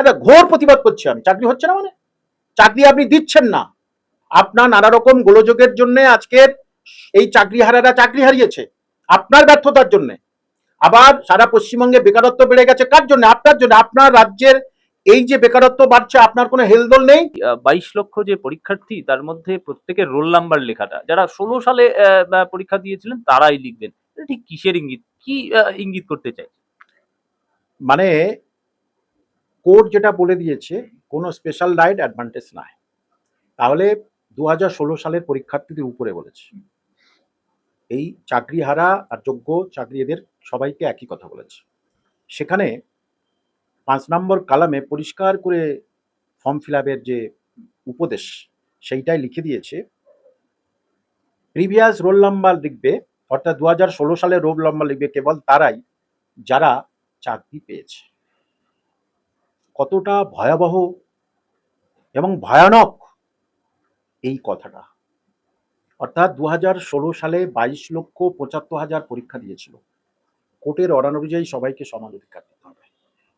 একটা ঘোর প্রতিবাদ করছি আমি। চাকরি হচ্ছে না মানে? চাকরি আপনি দিচ্ছেন না। আপনার নানা রকম গোলযোগের জন্য আজকের এই চাকরি হারারা চাকরি হারিয়েছে। আপনার ব্যর্থতার জন্য। আবার সারা পশ্চিমবঙ্গে বেকারত্ব বেড়ে গেছে। কার জন্য? আপনার জন্য। আপনার রাজ্যের এই যে বেকারত্ব বাড়ছে আপনার কোনো হেলদোল নেই? বাইশ লক্ষ যে পরীক্ষার্থী তার মধ্যে প্রত্যেকের রোল নাম্বার লেখাটা। যারা ষোলো সালে পরীক্ষা দিয়েছিলেন তারাই লিখবেন। ঠিক কিসের ইঙ্গিত? কি ইঙ্গিত করতে চাই? মানে কোর্ট যেটা বলে দিয়েছে, কোনো স্পেশাল রাইট অ্যাডভান্টেজ নাই। তাহলে দু হাজার ষোলো সালের পরীক্ষার্থীদের উপরে বলেছে। এই চাকরি হারা আর যোগ্য চাকরি এদের সবাইকে একই কথা বলেছে। সেখানে পাঁচ নম্বর কালামে পরিষ্কার করে ফর্ম ফিল যে উপদেশ, সেইটাই লিখে দিয়েছে। প্রিভিয়াস রোল নাম্বার লিখবে, অর্থাৎ দু সালের রোল নাম্বার লিখবে কেবল তারাই যারা চাকরি পেয়েছে। কতটা ভয়াবহ এবং ভয়ানক এই কথাটা। অর্থাৎ দু সালে বাইশ লক্ষ পঁচাত্তর হাজার পরীক্ষা দিয়েছিল। কোর্টের অর্ডার অনুযায়ী সবাইকে সমান অধিকার দিতে হবে।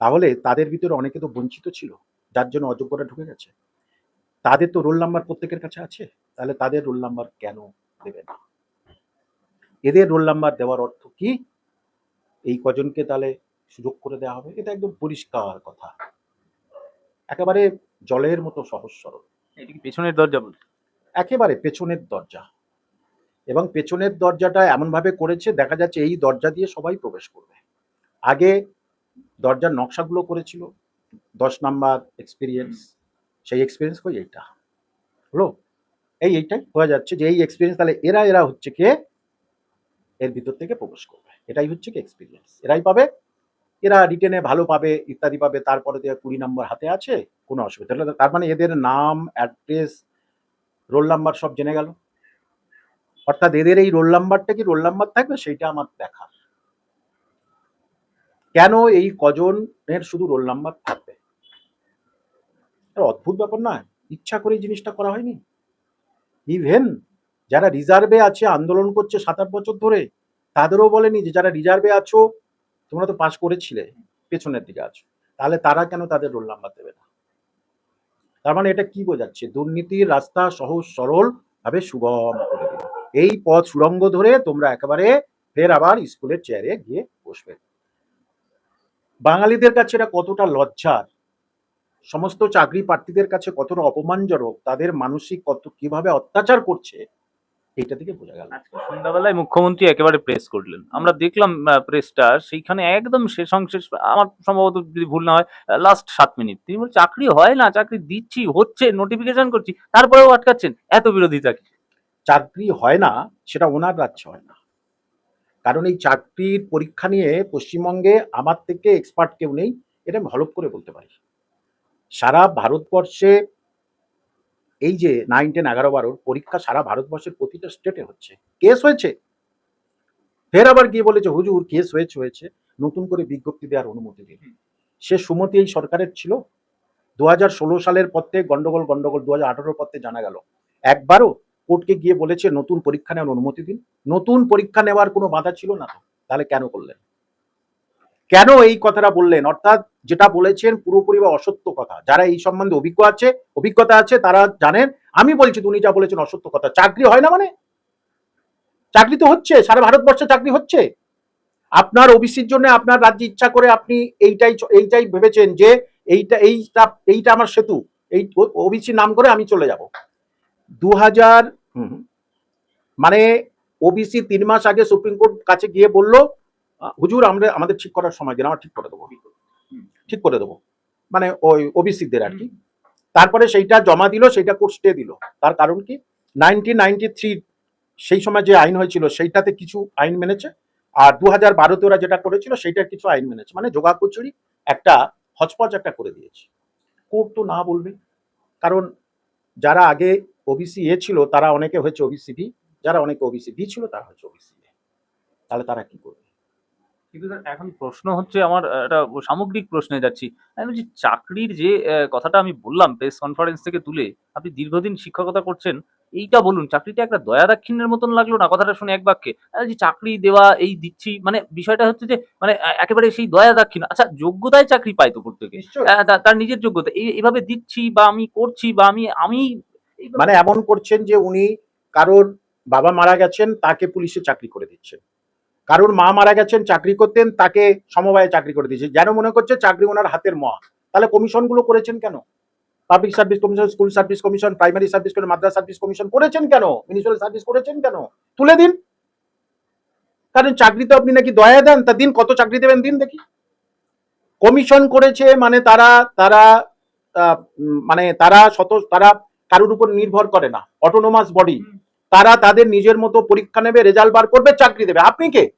তাহলে তাদের ভিতরে অনেকে তো বঞ্চিত ছিল, যার জন্য অযোগ্যরা ঢুকে গেছে। তাদের তো রোল নাম্বার প্রত্যেকের কাছে আছে, তাহলে তাদের রোল নাম্বার কেন দেবে না? এদের রোল নাম্বার দেওয়ার অর্থ কি? এই কজনকে তাহলে সুযোগ করে দেওয়া হবে। এটা একদম পরিষ্কার কথা। একেবারে জলের মতো সহজ সরল। এটা পেছনের দরজা বলছে একেবারে পেছনের দরজা। এবং পেছনের দরজাটা এমনভাবে করেছে দেখা যাচ্ছে এই দরজা দিয়ে সবাই প্রবেশ করবে। আগে দরজার নকশাগুলো করেছিল দশ নাম্বার এক্সপিরিয়েন্স সেই এক্সপিরিয়েন্স কই এইটা। হলো? এই এইটাই বোঝা যাচ্ছে যে এই এক্সপিরিয়েন্স তাহলে এরা এরা হচ্ছে কে? এর ভিতর থেকে প্রবেশ করবে। এটাই হচ্ছে কি এক্সপিরিয়েন্স এরাই পাবে এরা রিটেনে ভালো পাবে, ইত্যাদি পাবে, তারপরে তো কুড়ি নম্বর হাতে আছে, কোনো অসুবিধা হলো। তার মানে এদের নাম অ্যাড্রেস রোল নাম্বার সব জেনে গেল। অর্থাৎ এদের এই রোল নাম্বারটা কি রোল নাম্বার থাকবে? সেইটা আমার দেখা কেন এই কজনের শুধু রোল নাম্বার থাকবে? অদ্ভুত ব্যাপার না ইচ্ছা করে জিনিসটা করা হয়নি। ইভেন যারা রিজার্ভে আছে, আন্দোলন করছে সাত আট বছর ধরে, তাদেরও বলেনি যে যারা রিজার্ভে আছো তোমরা তো পাস করেছিলে, পেছনের দিকে আছো। তাহলে তারা কেন তাদের রোল নাম্বার দেবে না? তার মানে এটা কি বোঝাচ্ছে? দুর্নীতির রাস্তা সহজ, সরল ভাবে সুগম করে এই পথ সুড়ঙ্গ ধরে তোমরা একেবারে ফের আবার স্কুলের চেয়ারে গিয়ে বসবে। বাঙালিদের কাছে এটা কতটা লজ্জার? সমস্ত চাকরি প্রার্থীদের কাছে কতটা অপমানজনক? তাদের মানসিক কত, কীভাবে অত্যাচার করছে? এইটা থেকে বোঝা গেল। আজকে সন্ধ্যাবেলায় মুখ্যমন্ত্রী একেবারে প্রেস করলেন। আমরা দেখলাম প্রেসটা সেইখানে একদম শেষ অংশে আমার সম্ভবত যদি ভুল না হয় লাস্ট সাত মিনিট তিনি বলছেন চাকরি হয় না চাকরি দিচ্ছি হচ্ছে নোটিফিকেশন করছি তারপরেও আটকাচ্ছেন এত বিরোধিতা কি? চাকরি হয় না সেটা ওনার রাজ্যে হয় না। কারণ এই চাকরির পরীক্ষা নিয়ে পশ্চিমবঙ্গে আমার থেকে এক্সপার্ট কেউ নেই এটা আমি হলপ করে বলতে পারি। সারা ভারতবর্ষে এই যে নাইন টেন এগারো বারোর পরীক্ষা সারা ভারতবর্ষের প্রতিটা স্টেটে হচ্ছে। কেস হয়েছে? ফের আবার গিয়ে বলেছে হুজুর কেস হয়েছে হয়েছে। নতুন করে বিজ্ঞপ্তি দেওয়ার অনুমতি দিন। সে সুমতি এই সরকারের ছিল? দু হাজার ষোলো সালের পর থেকে গন্ডগোল গন্ডগোল দু হাজার আঠারোর পর থেকে জানা গেল। একবারও কোর্টকে গিয়ে বলেছে নতুন পরীক্ষা নেওয়ার অনুমতি দিন। নতুন পরীক্ষা নেওয়ার কোনো বাধা ছিল না তো? তাহলে কেন করলেন? কেন এই কথাটা বললেন? অর্থাৎ যেটা বলেছেন পুরোপুরি বা অসত্য কথা। যারা এই সম্বন্ধে অভিজ্ঞ আছে, অভিজ্ঞতা আছে, তারা জানেন। আমি বলছি, উনি যা বলেছেন অসত্য কথা। চাকরি হয় না মানে? চাকরি তো হচ্ছে, সারা ভারতবর্ষে চাকরি হচ্ছে। আপনার ওবিসির জন্য আপনার রাজ্যে ইচ্ছা করে আপনি এইটাই এইটাই ভেবেছেন যে এইটা এইটা এইটা আমার সেতু। এই ওবিসি নাম করে আমি চলে যাব। দু হাজার মানে ওবিসি তিন মাস আগে সুপ্রিম কোর্ট কাছে গিয়ে বলল হুজুর, আমরা, আমাদের ঠিক করার সময় দিন, আমার ঠিক করে দেবো। ঠিক করে দেবো। মানে ওই ওবিসিদের আর কি। তারপরে সেইটা জমা দিল সেইটা কোর্ট স্টে দিল। তার কারণ কি? নাইনটিন নাইনটি থ্রি সেই সময় যে আইন হয়েছিল সেইটাতে কিছু আইন মেনেছে। আর দু হাজার বারোতে ওরা যেটা করেছিল সেইটার কিছু আইন মেনেছে। মানে যোগা কচুরি একটা হচপচ একটা করে দিয়েছে। কোর্ট তো না বলবে। কারণ যারা আগে ওবিসি এ ছিল তারা অনেকে হয়েছে ওবিসি বি যারা অনেকে ওবিসি বি ছিল তারা হচ্ছে ওবিসি এ তাহলে তারা কি করবে? কিন্তু স্যার এখন প্রশ্ন হচ্ছে আমার একটা সামগ্রিক প্রশ্নে যাচ্ছি। আমি বলছি চাকরির যে কথাটা আমি বললাম প্রেস কনফারেন্স থেকে তুলে আপনি দীর্ঘদিন শিক্ষকতা করছেন এইটা বলুন চাকরিটা একটা দয়া দাক্ষিণ্যের মতন লাগল না? কথাটা শুনে এক বাক্যে যে চাকরি দেওয়া এই দিচ্ছি মানে বিষয়টা হচ্ছে যে মানে একেবারে সেই দয়া দাক্ষিণ্য। আচ্ছা যোগ্যতায় চাকরি পায় তো প্রত্যেকে। তার নিজের যোগ্যতা এইভাবে দিচ্ছি বা আমি করছি বা আমি আমি মানে এমন করছেন যে উনি কারোর বাবা মারা গেছেন তাকে পুলিশে চাকরি করে দিচ্ছেন। কারোর মা মারা গেছেন, চাকরি করতেন, তাকে সমবায়ে চাকরি করে দিয়েছে। যেন মনে করছে চাকরি ওনার হাতের মহা তাহলে কমিশনগুলো করেছেন কেন? Public service commission school service commission primary service commission Madras service commission করেছেন কেন? মিউনিসিপাল সার্ভিস করেছেন কেন? তুলে দিন। কারণ চাকরি তো আপনি নাকি দয়া দেন, তা দিন, কত চাকরি দেবেন দিন, দেখি। কমিশন করেছে মানে তারা তারা মানে তারা শত তারা কারোর উপর নির্ভর করে না। অটোনোমাস বডি তারা তাদের নিজের মতো পরীক্ষা নেবে রেজাল্ট বার করবে, চাকরি দেবে। আপনি কে?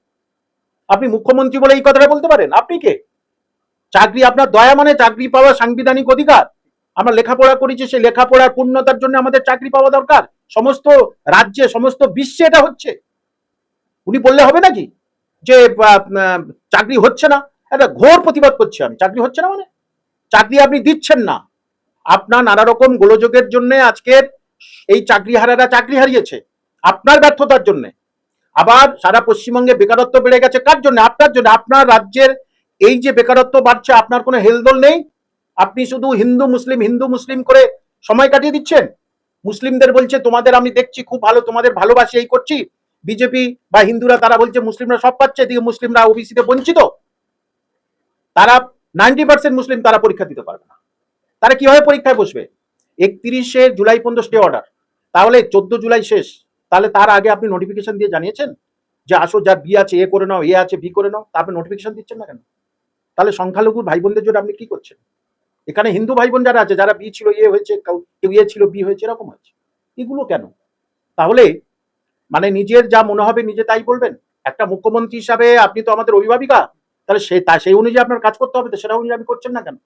আপনি মুখ্যমন্ত্রী বলে এই কথাটা বলতে পারেন। আপনি কে? চাকরি আপনার দয়া মানে চাকরি পাওয়া সাংবিধানিক অধিকার। আমরা লেখাপড়া করেছি, সেই লেখাপড়ার পূর্ণতার জন্য আমাদের চাকরি পাওয়া দরকার। সমস্ত রাজ্যে, সমস্ত বিশ্বে এটা হচ্ছে। উনি বললে হবে নাকি? যে চাকরি হচ্ছে না। একটা ঘোর প্রতিবাদ করছি আমি। চাকরি হচ্ছে না মানে? চাকরি আপনি দিচ্ছেন না। আপনার নানা রকম গোলযোগের জন্য আজকের এই চাকরি হারারা চাকরি হারিয়েছে। আপনার ব্যর্থতার জন্য। আবার সারা পশ্চিমবঙ্গে বেকারত্ব বেড়ে গেছে। কার জন্য? আপনার জন্য। আপনার রাজ্যের এই যে বেকারত্ব বাড়ছে, আপনার কোনো হেলদোল নেই? আপনি শুধু হিন্দু, মুসলিম হিন্দু, মুসলিম করে সময় কাটিয়ে দিচ্ছেন? মুসলিমদের বলছে, তোমাদের আমি দেখছি, খুব ভালো, তোমাদের ভালোবাসি, এই করছি। বিজেপি বা হিন্দুরা তারা বলছে, মুসলিমরা সব পাচ্ছে, এদিকে মুসলিমরা ওবিসিতে বঞ্চিত। তারা নাইনটি পার্সেন্ট মুসলিম তারা পরীক্ষা দিতে পারবে না। তারা কীভাবে পরীক্ষায় বসবে? একত্রিশে জুলাই পর্যন্ত স্টে অর্ডার তাহলে চোদ্দ জুলাই শেষ। তাহলে তার আগে আপনি নোটিফিকেশন দিয়ে জানিয়েছেন যে আসো যা বি আছে এ করে নাও এ আছে বি করে নাও, তা আপনি নোটিফিকেশন দিচ্ছেন না কেন? তাহলে সংখ্যালঘুর ভাই বোনদের জন্য আপনি কি করছেন? এখানে হিন্দু ভাই বোন যারা আছে, যারা বি ছিল এ হয়েছে, কাউ- এ ছিল বি হয়েছে, এরকম হয়েছে। এগুলো কেন? তাহলে মানে নিজের যা মনে হবে নিজে তাই বলবেন। একটা মুখ্যমন্ত্রী হিসাবে আপনি তো আমাদের অভিভাবিকা। তাহলে সে তা সেই অনুযায়ী আপনার কাজ করতে হবে তো সেটা অনুযায়ী আপনি করছেন না কেন?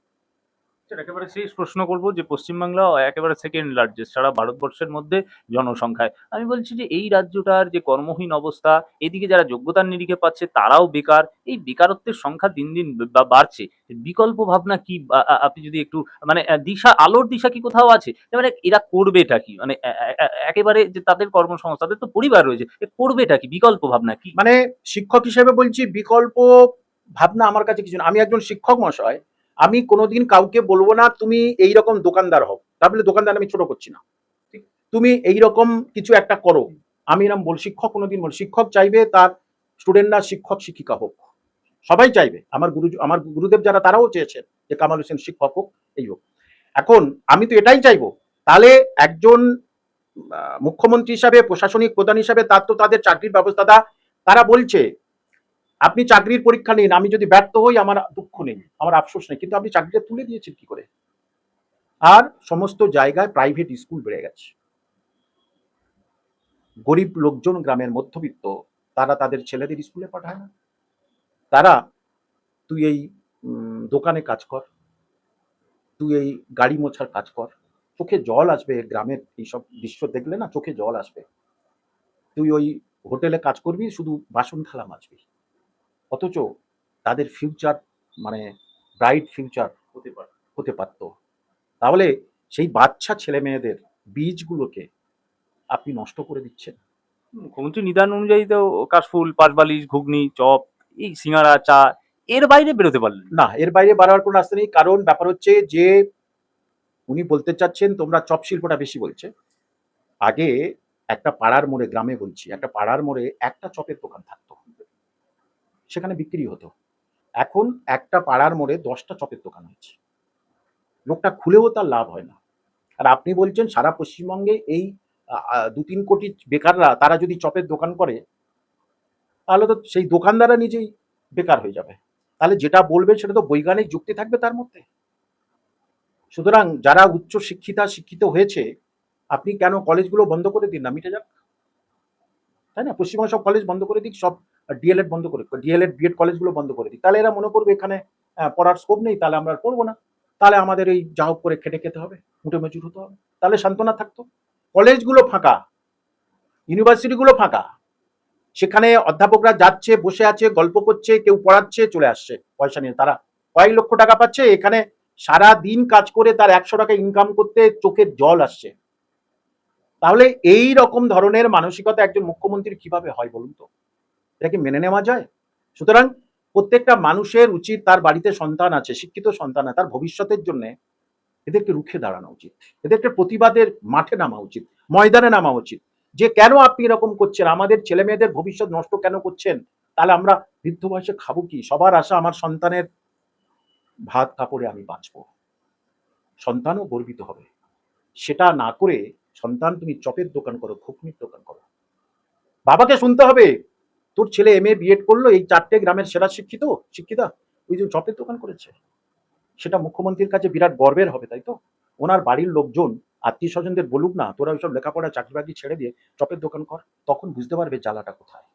একেবারে শেষ প্রশ্ন করব যে পশ্চিমবাংলা একেবারে সেকেন্ড লার্জেস্ট সারা ভারতবর্ষের মধ্যে জনসংখ্যায়। আমি বলছি যে এই রাজ্যটার যে কর্মহীন অবস্থা, এদিকে যারা যোগ্যতার নিরিখে পাচ্ছে তারাও বেকার। এই বেকারত্বের সংখ্যা দিন দিন বাড়ছে। বিকল্প ভাবনা কি? আপনি যদি একটু মানে দিশা, আলোর দিশা কি কোথাও আছে? মানে এরা করবেটা কি? মানে একেবারে যে তাদের কর্মসংস্থা তাদের তো পরিবার রয়েছে করবেটা কি? বিকল্প ভাবনা কি? মানে শিক্ষক হিসেবে বলছি বিকল্প ভাবনা আমার কাছে কিছু না। আমি একজন শিক্ষক মশাই আমি কোনোদিন কাউকে বলব না তুমি এই রকম দোকানদার হও। তাহলে দোকানদার আমি ছোট করছি না। তুমি এই রকম কিছু একটা করো। আমি এরকম বল শিক্ষক কোনোদিন বল শিক্ষক চাইবে তার স্টুডেন্টরা শিক্ষক শিক্ষিকা হোক। সবাই চাইবে। আমার গুরু আমার গুরুদেব যারা তারাও চেয়েছেন যে কামাল হোসেন শিক্ষক হোক এই হোক। এখন আমি তো এটাই চাইব। তাহলে একজন মুখ্যমন্ত্রী হিসাবে প্রশাসনিক প্রধান হিসাবে তার তো তাদের চাকরির ব্যবস্থাটা তারা বলছে আপনি চাকরির পরীক্ষা নিন, আমি যদি ব্যর্থ হই, আমার দুঃখ নেই, আমার আফসোস নেই। কিন্তু আপনি চাকরিটা তুলে দিয়েছেন কি করে? আর সমস্ত জায়গায় প্রাইভেট স্কুল বেড়ে গেছে। গরিব লোকজন গ্রামের মধ্যবিত্ত, তারা তাদের ছেলেদের স্কুলে পাঠায় না। তারা, তুই এই দোকানে কাজ কর, তুই এই গাড়ি মোছার কাজ কর, চোখে জল আসবে, গ্রামের এইসব দৃশ্য দেখলে না, চোখে জল আসবে। তুই ওই হোটেলে কাজ করবি, শুধু বাসন থালা মাজবি। অথচ তাদের ফিউচার মানে ব্রাইট ফিউচার হতে পার হতে পারত। তাহলে সেই বাচ্চা ছেলে মেয়েদের বীজগুলোকে আপনি নষ্ট করে দিচ্ছেন। মুখ্যমন্ত্রী নিদান অনুযায়ী তো কাশফুল পাটবালিশ ঘুগনি চপ এই সিঙ্গারা চা এর বাইরে বেরোতে পারলেন না। এর বাইরে বাড়ার কোনো রাস্তা নেই কারণ ব্যাপার হচ্ছে যে উনি বলতে চাচ্ছেন তোমরা চপ শিল্পটা বেশি বলছে। আগে একটা পাড়ার মোড়ে গ্রামে বলছি একটা পাড়ার মোড়ে একটা চপের দোকান থাকতো। সেখানে বিক্রি হতো। এখন একটা পাড়ার মোড়ে দশটা চপের দোকান হয়েছে। লোকটা খুলেও তার লাভ হয় না। আর আপনি বলছেন সারা পশ্চিমবঙ্গে এই দু তিন কোটি বেকাররা, তারা যদি চপের দোকান করে, তাহলে তো সেই দোকানদাররা নিজেই বেকার হয়ে যাবে। তাহলে যেটা বলবেন সেটা তো বৈজ্ঞানিক যুক্তি থাকবে তার মধ্যে। সুতরাং যারা উচ্চ শিক্ষিতা, শিক্ষিত হয়েছে, আপনি কেন কলেজগুলো বন্ধ করে দিন না? মিটে যাক। তাই না? পশ্চিমবঙ্গে সব কলেজ বন্ধ করে দিক, সব ডিএলএড বন্ধ করে ডিএলএড বিএড কলেজগুলো বন্ধ করে দিক তাহলে এরা মনে করবে এখানে পড়ার স্কোপ নেই, তাহলে আমরা আর পড়ব না। তাহলে আমাদের এই যা হোক করে খেটে খেতে হবে মুঠে মজুর হতে হবে। তাহলে সান্ত্বনা থাকতো। কলেজগুলো ফাঁকা ইউনিভার্সিটিগুলো ফাঁকা। সেখানে অধ্যাপকরা যাচ্ছে, বসে আছে, গল্প করছে, কেউ পড়াচ্ছে, চলে আসছে পয়সা নিয়ে। তারা কয়েক লক্ষ টাকা পাচ্ছে, এখানে সারা দিন কাজ করে তার একশো টাকা ইনকাম করতে চোখের জল আসছে। তাহলে এই রকম ধরনের মানসিকতা একজন মুখ্যমন্ত্রী কীভাবে হয় বলুন তো? এটা কি মেনে নেওয়া যায়। সুতরাং প্রত্যেকটা মানুষের উচিত তার বাড়িতে সন্তান আছে, শিক্ষিত সন্তান আছে, তার ভবিষ্যতের জন্য এদেরকে রুখে দাঁড়ানো উচিত। এদেরকে প্রতিবাদের মাঠে নামা উচিত, ময়দানে নামা উচিত। যে কেন আপনি এরকম করছেন? আমাদের ছেলে মেয়েদের ভবিষ্যৎ নষ্ট কেন করছেন? তাহলে আমরা বৃদ্ধ বয়সে খাব কি? সবার আশা আমার সন্তানের ভাত কাপড়ে আমি বাঁচবো। সন্তানও গর্বিত হবে। সেটা না করে সন্তান তুমি চপের দোকান করো, ঘুগনির দোকান করো। বাবাকে শুনতে হবে। তোর ছেলে এম এ বিএড করল, এই চারটে গ্রামের সেরা শিক্ষিত, শিক্ষিতা, ওই যে চপের দোকান করেছে। সেটা মুখ্যমন্ত্রীর কাছে বিরাট গর্বের হবে, তাই তো? ওনার বাড়ির লোকজন, আত্মীয় স্বজনদের বলুক না, তোরা ওইসব লেখাপড়া চাকরি বাকরি ছেড়ে দিয়ে চপের দোকান কর, তখন বুঝতে পারবে জ্বালাটা কোথায়।